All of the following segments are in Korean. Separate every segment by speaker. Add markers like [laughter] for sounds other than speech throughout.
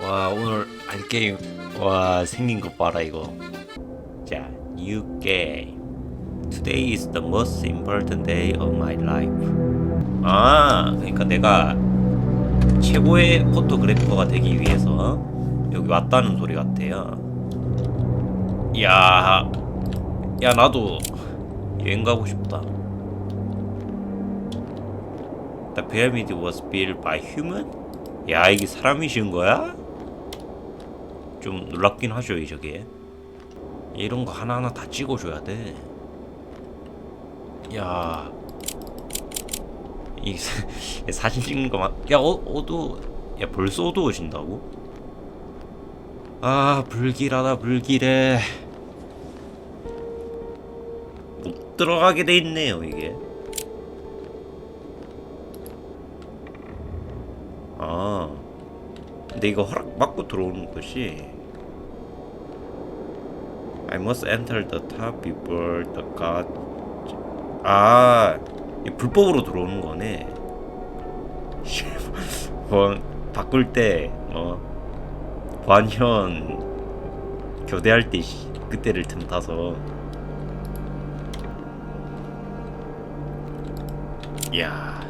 Speaker 1: 와 오늘 할 게임. 와 생긴 거 봐라 이거. 자 new game. Today is the most important day of my life. 아 그러니까 내가 최고의 포토그래퍼가 되기 위해서 여기 왔다는 소리 같아요. 야, 야 나도 여행 가고 싶다. The pyramid was built by human? 야 이게 사람이 지은 거야? 좀 놀랍긴 하죠 이 저게 이런 거 하나하나 다 찍어줘야 돼. 야, 이 사- [laughs] 사진 찍는 거만 야 어, 어두 야 벌써 어두워진다고? 아 불길하다 불길해. 못 들어가게 돼 있네요 이게. 아, 근데 이거 허락 받고 들어오는 것이 I must enter the top before the god. 아, 이 불법으로 들어오는 거네. [laughs] 뭐 바꿀 때 어, 관현 교대할 때 씨, 그때를 틈타서. 야,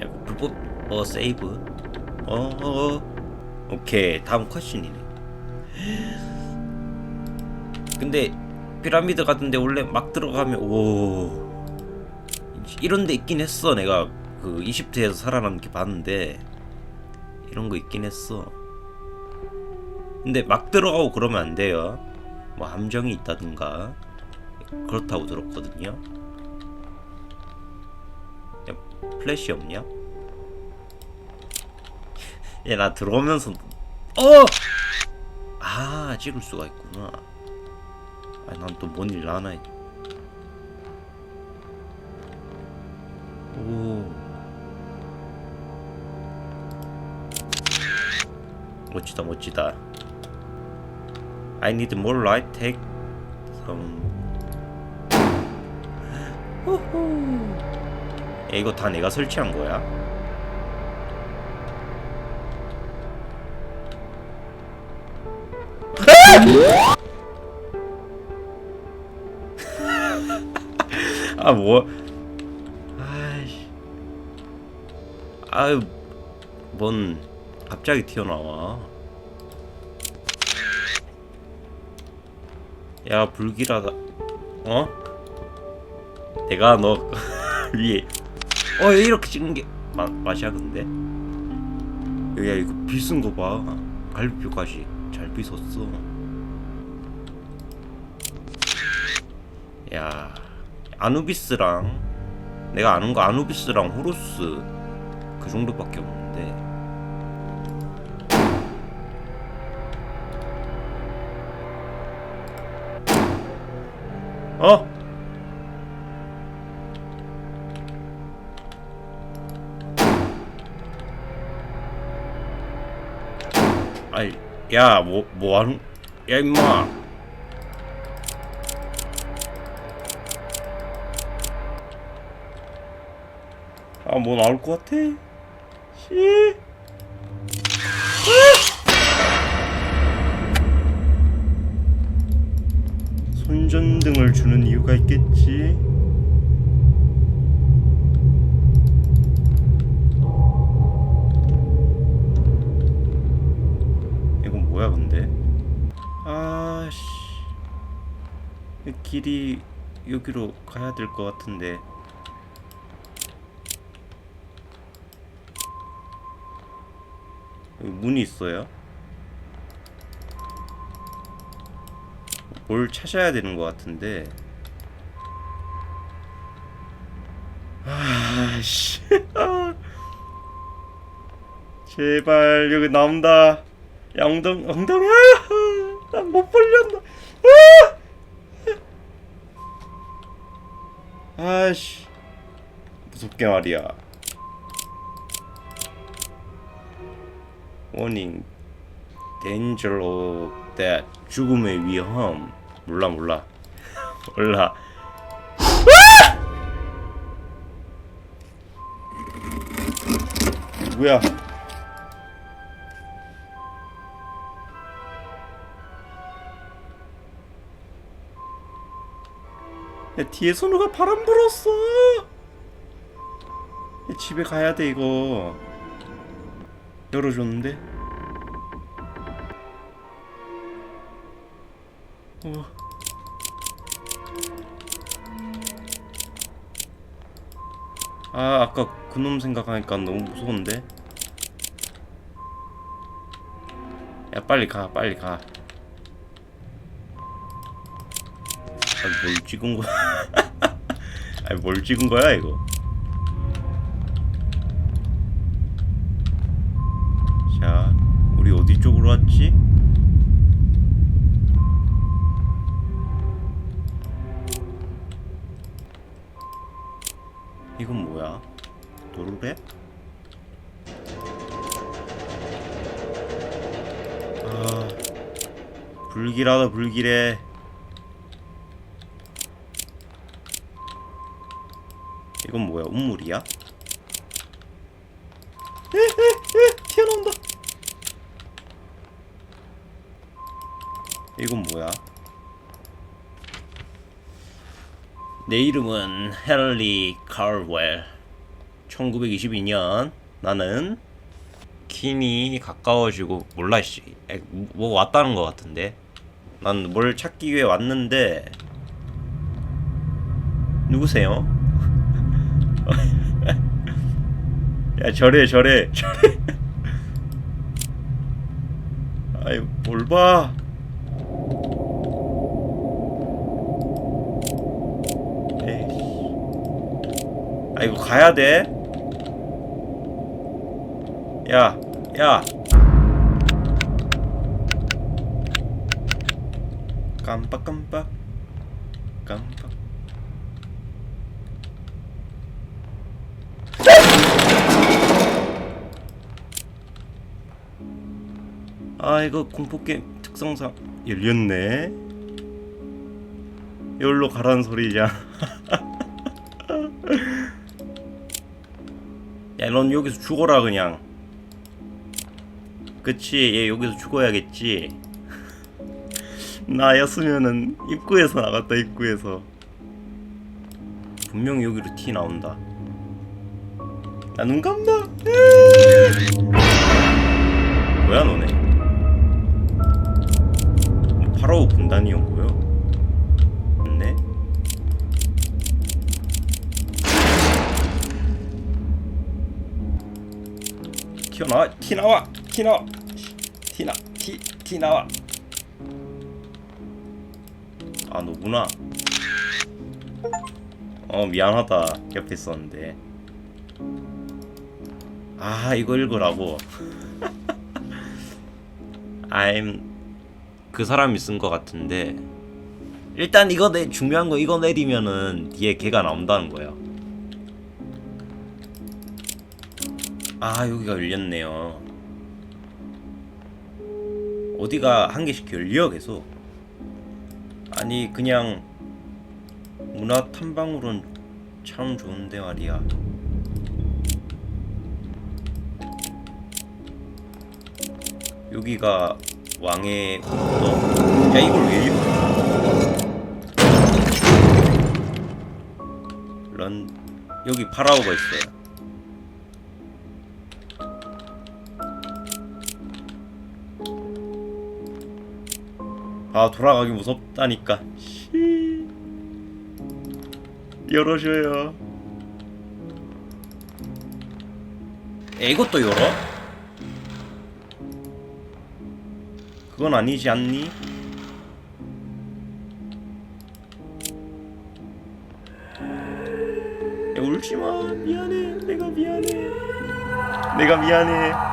Speaker 1: 야 불법 어 세이브. 어, 어, 어. 오케이 다음 컷신이네. 근데 피라미드 같은데 원래 막 들어가면 오. 이런 데 있긴 했어. 내가 그 이집트에서 살아남게 봤는데 이런 거 있긴 했어. 근데 막 들어가고 그러면 안 돼요. 뭐 함정이 있다든가 그렇다고 들었거든요. 야 플래시 없냐? 얘 나 들어오면서 어! 아 찍을 수가 있구나 아, 난또 뭔 일 나나. 오. 멋지다, 멋지다. I need more light. Take some. 호호. 야, 이거 다 내가 설치한 거야? 아 뭐? 아이씨. 아유, 뭔 갑자기 튀어나와. 야 불길하다. 어? 내가 너 [laughs] 위에. 어 이렇게 찍는 게 마, 맛이야 근데. 야 이거 빗은 거 봐. 갈비뼈까지 잘 빗었어. 야. 아누비스랑 내가 아는 거 아누비스랑 호루스 그 정도밖에 없는데 어? 아이 야 뭐 뭐 하는 야 임마 아, 뭐 나올 것 같아? 씨. 손전등을 주는 이유가 있겠지. 이건 뭐야, 근데? 아씨. 이 길이 여기로 가야 될 것 같은데. 여기 문이 있어요. 뭘 찾아야 되는 것 같은데. 아씨. [laughs] 제발 여기 나온다. 야 엉덩 엉덩이야. 난못 벌렸나. 아! 아씨. 무섭게 말이야. warning, danger of that 죽음의 위험. 몰라 몰라 몰라. 누구야? 야 뒤에서 누가 바람 불었어? 야, 집에 가야 돼 이거. 열어줬는데? 어. 아 아까 그놈 생각하니까 너무 무서운데? 야 빨리 가 빨리 가. 아니 뭘 찍은 거야? [laughs] 아니 뭘 찍은 거야 이거 불길하다 불길해. 이건 뭐야? 운물이야? 에에에 튀어나온다. 이건 뭐야? 내 이름은 헨리 칼웰. 1922년. 나는 킨이 가까워지고 몰라 씨. 에, 뭐 왔다는 것 같은데 난 뭘 찾기 위해 왔는데 누구세요? [laughs] 야 저래 저래 저래 [laughs] 아이 뭘봐 아 이거 가야 돼? 야, 야. 깜빡깜빡. 깜빡. 아 이거 공포게임 특성상 열렸네 여기로 가라는 소리냐 [laughs] 야, 넌 여기서 죽어라 그냥. 그치, 얘 여기서 죽어야겠지. [laughs] 나였으면은 입구에서 나갔다 입구에서. 분명히 여기로 티 나온다. 나 눈 감다. 뭐야 너네? 뭐 파라오 군단이었고요. 네. 튀어나와 티 나와 티 나와 티나 티 티 나와. 아 너구나. 어 미안하다. 옆에 있었는데. 아 이거 읽으라고. [laughs] I'm 그 사람이 쓴 것 같은데. 일단 이거 내 중요한 거 이거 내리면은 뒤에 걔가 나온다는 거야 아 여기가 열렸네요 어디가 한 개씩 열려 계속. 아니 그냥 문화 탐방으론 참 좋은데 말이야. 여기가 왕의 언덕 야 이걸 왜 입어 런 여기 파라오가 있어요 아 돌아가기 무섭다니까 씨. 열어줘요 에, 이것도 열어? 그건 아니지 않니? 야, 울지마 미안해 내가 미안해 내가 미안해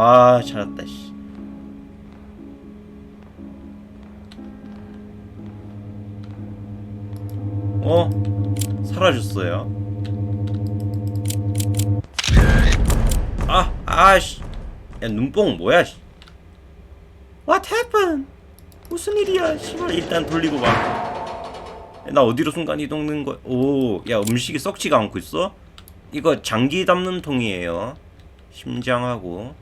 Speaker 1: 아 찾았다. 씨. 어? 사라졌어요. 아, 아씨. 야 눈뽕 뭐야? 씨. What happened? 무슨 일이야 씨발 일단 돌리고 봐나 어디로 순간 이동된 거야 오야 음식이 썩지가 않고 있어 이거 장기 담는 통이에요 심장하고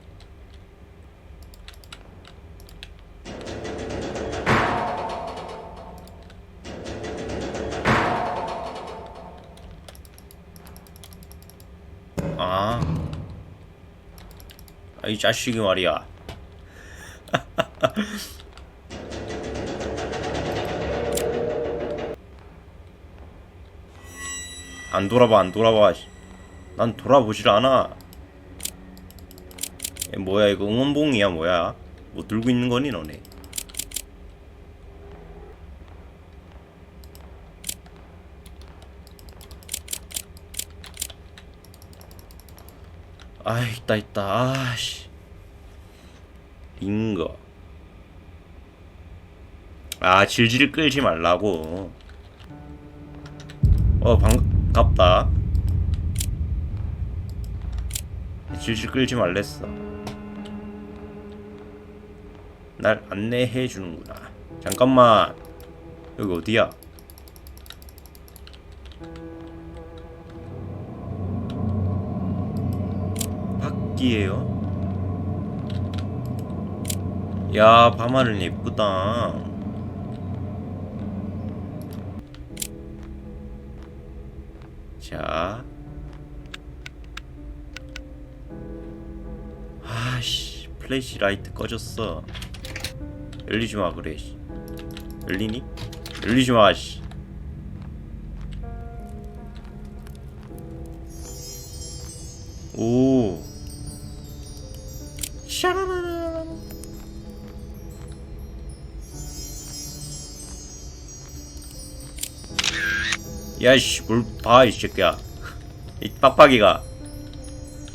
Speaker 1: 이 자식이 말이야. [laughs] 안 돌아봐, 안 돌아봐. 씨. 난 돌아보질 않아. 얘 뭐야, 이거 응원봉이야, 뭐야? 뭐 들고 있는 거니, 너네? 아, 있다, 있다. 아씨. 인거. 아, 질질 끌지 말라고. 어, 반갑다. 질질 끌지 말랬어. 날 안내해 주는구나. 잠깐만. 여기 어디야? 밖이에요? 야, 밤하늘 예쁘다. 자. 아씨, 플래시 라이트 꺼졌어. 열리지 마, 그래. 씨. 열리니? 열리지 마, 씨. 야씨, 뭘 봐, 이 새끼야. 이 빡빡이가.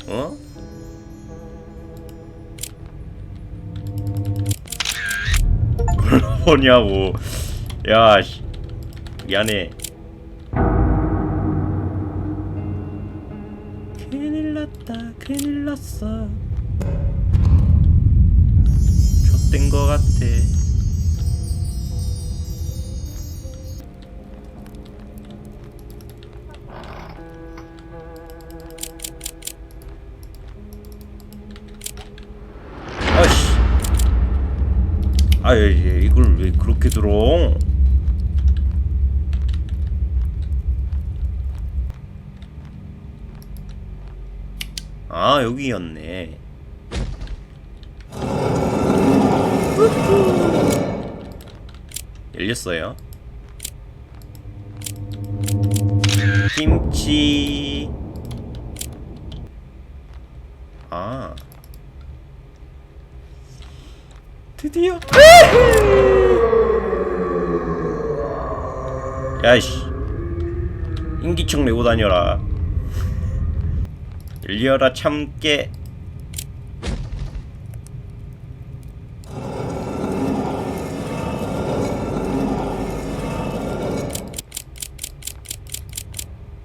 Speaker 1: 어? [laughs] 뭘 보냐고. 야, 씨. 미안해. 큰일 났다, 큰일 났어. 좆된 거 같아. 아예 이걸 왜 그렇게 들어? 아 여기였네. 열렸어요. 김치. 아. 드디어. 야이씨. 인기척 메고 다녀라. 열려라 참깨.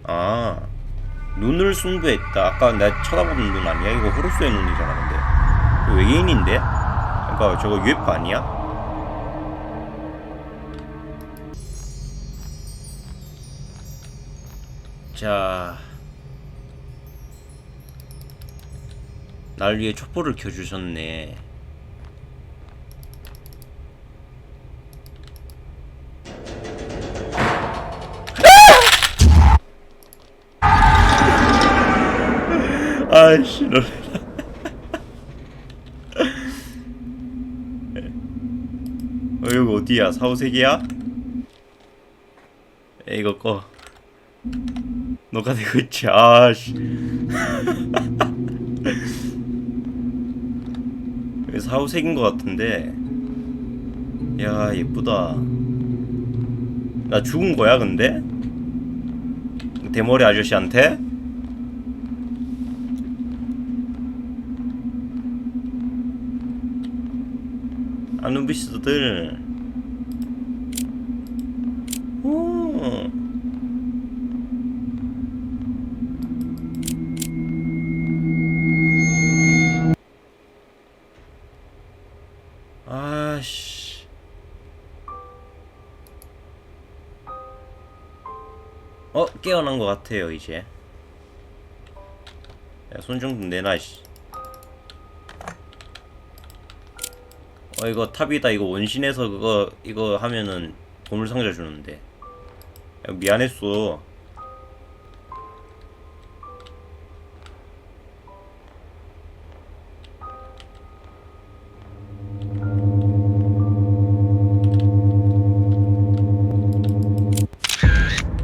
Speaker 1: 아 눈을 승부했다. 아까 내가 쳐다보는 눈 아니야? 이거 호루스의 눈이잖아. 근데 이거 외계인인데? 그러니까 저거 UFO 아니야? 자, 날 위해 촛불을 켜주셨네. 아이씨, 너. 어, 여기 어디야? 사후세계야? 에, 이거 꺼. 너가 되고 있지. 아씨. [laughs] 여기 사후세계인 것 같은데. 야, 예쁘다. 나 죽은 거야, 근데? 대머리 아저씨한테? 아누비스들. 오. 어, 깨어난 것 같아요 이제. 야 손 좀 내놔 씨. 어 이거 탑이다. 이거 원신에서 그거 이거 하면은 보물상자 주는데. 야, 미안했어.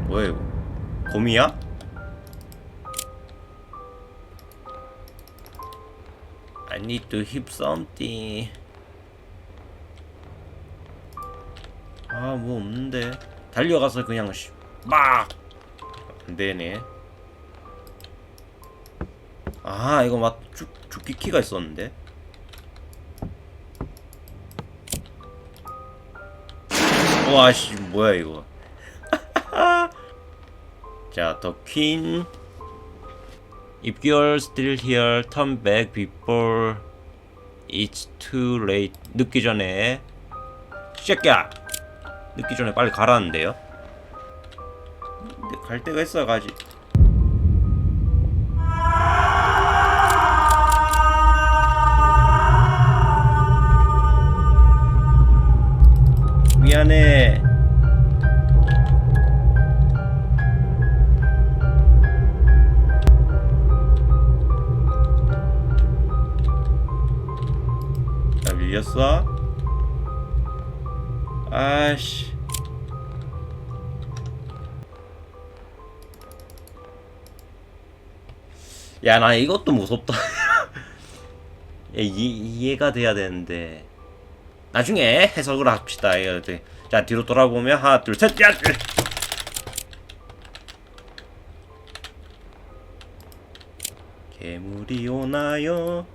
Speaker 1: 뭐야 이거? 곰이야? I need to 아 뭐 없는데 달려가서 그냥 씨, 막 안되네 아 이거 막 죽, 죽기 키가 있었는데 와씨 뭐야 이거 자, the queen. If you're still here, turn back before it's too late. 늦기 전에. 새끼야! 늦기 전에 빨리 가라는데요? 근데 갈 데가 있어야 가지. 미안해. 나 밀렸어? 아씨. 야, 나 이것도 무섭다. [laughs] 야, 이, 이해가 돼야 되는데. 나중에 해석을 합시다. 이거. 자, 뒤로 돌아보면 하나, 둘, 셋, 야! 으. 괴물이 오나요?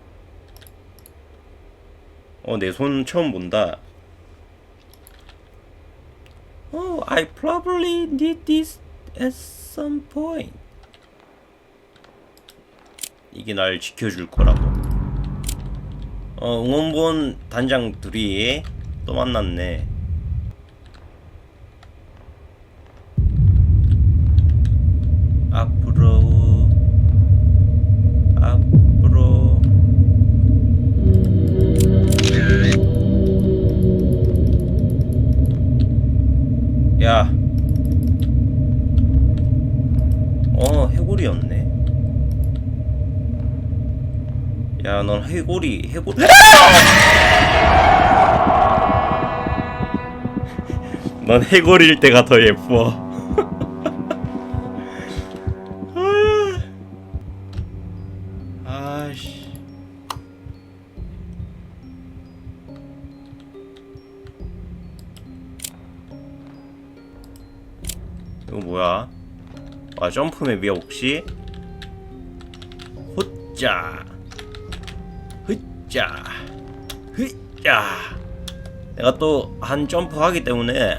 Speaker 1: 어, 내 손 처음 본다. Oh, I probably need this at some point. 이게 날 지켜줄 거라고. 어, 응원본 단장 둘이 또 만났네. 해골이, 해골. 넌 해골일 때가 더 예뻐. [laughs] 아씨. 이거 뭐야? 아 점프맵이야 혹시? 호짜 흐짜 흐짜 내가 또 한 점프 하기 때문에.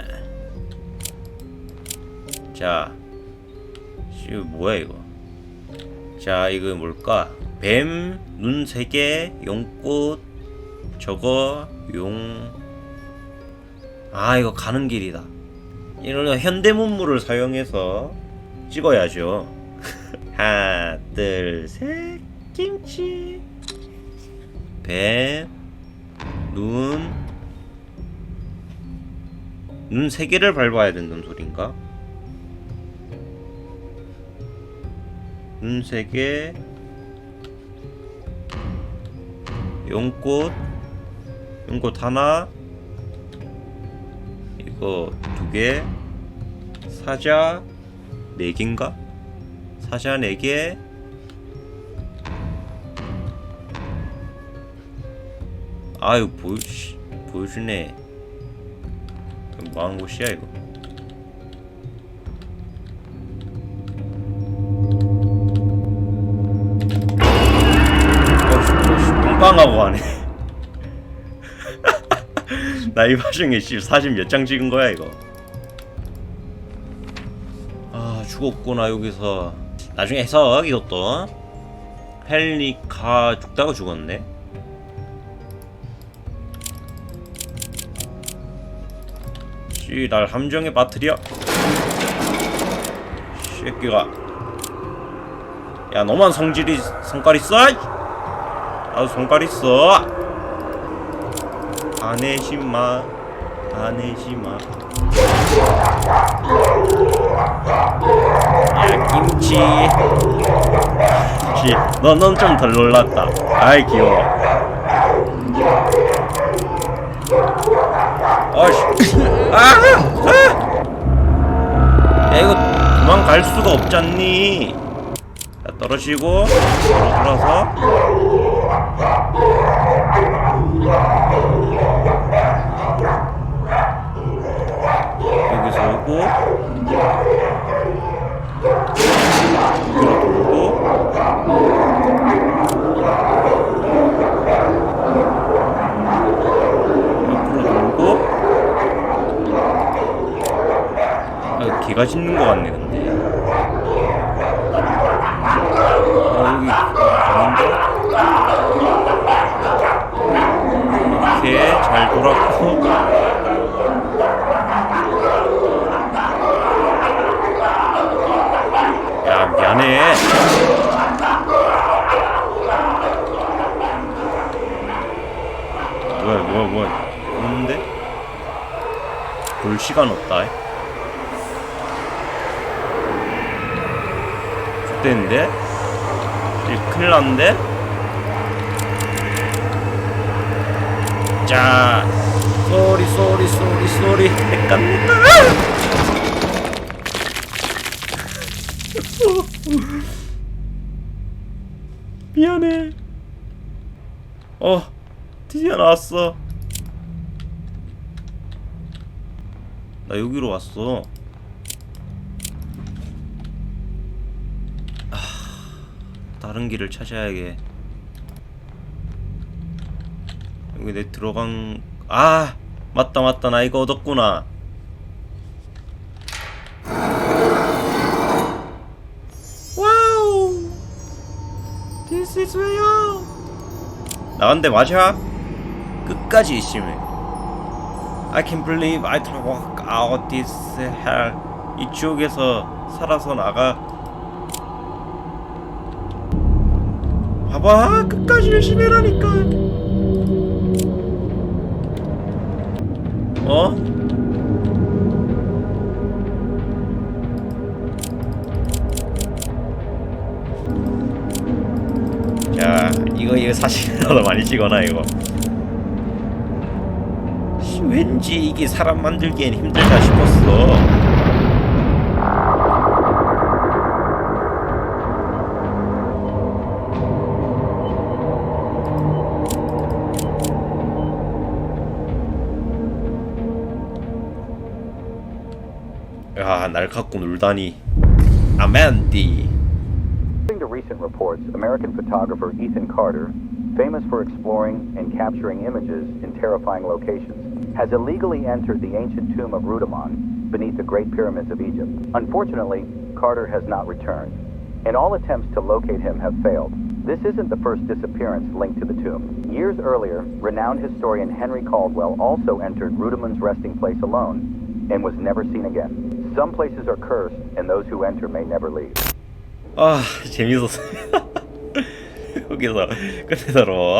Speaker 1: 자 이거 뭐야 이거? 자 이거 뭘까? 뱀 눈 세 개 용꽃 저거 용. 아 이거 가는 길이다. 이런 현대 문물을 사용해서 찍어야죠. [laughs] 하나, 둘, 셋, 김치. 배, 눈, 눈 세 개를 밟아야 된다는 소린가? 눈 세 개, 용꽃, 용꽃 하나, 이거 두 개, 사자 네 개인가? 사자 네 개. 아유 보여 보여주네. 이거 뭐 하는 곳이야 이거? 어씨 똥빵하고 하네. 나 이 와중에 씨 사진 몇 장 찍은 거야 이거? 아 죽었구나 여기서 나중에 해석 이것도 헬리카 죽다가 죽었네 씨 날 함정에 빠뜨려. 새끼가. 야 너만 성질이 성깔 있어? 나도 성깔 있어. 안해심마 안해심마. 야 김치. 김치 너 넌 좀 덜 놀랐다. 아이 귀여워. 어이씨 아! 아! 야 이거 도망갈 수가 없잖니 자 떨어지고 바로 돌아서 개가 짖는 것 같네 근데. 아 아닌데? 이렇게 잘 돌았고. 야 미안해. 뭐야 뭐야 뭐야. 없는데? 볼 시간 없다 이 큰일 났는데? 자 쏘리 쏘리 쏘리 쏘리. 헷갈린다. [laughs] 미안해. 어 드디어 나왔어. 나 여기로 왔어 아, 다른 길을 찾아야게. 여기 내 들어간 아 맞다 맞다. 나 이거 얻었구나. 와우! This is where 나간데 맞아? 끝까지 있으면. I can't believe I walk out this hell. 이 지옥에서 살아서 나가 봐봐. 끝까지 열심히 해라니까. 어? 자 이거 이거 사실보다 [laughs] 많이 찍어놔 이거. 씨, 왠지 이게 사람 만들기엔 힘들다 싶었어 야 날 갖고 놀다니 아멘디
Speaker 2: According to recent reports, American photographer Ethan Carter, famous for exploring and capturing images in terrifying locations, has illegally entered the ancient tomb of Rudamon beneath the Great Pyramids of Egypt. Unfortunately, Carter has not returned, and all attempts to locate him have failed. This isn't the first disappearance linked to the tomb. Years earlier, renowned historian Henry Caldwell also entered Rudamon's resting place alone and was never seen again. Some places are cursed, and those who enter may never leave.
Speaker 1: 아 재밌었어 여기서 끝내도록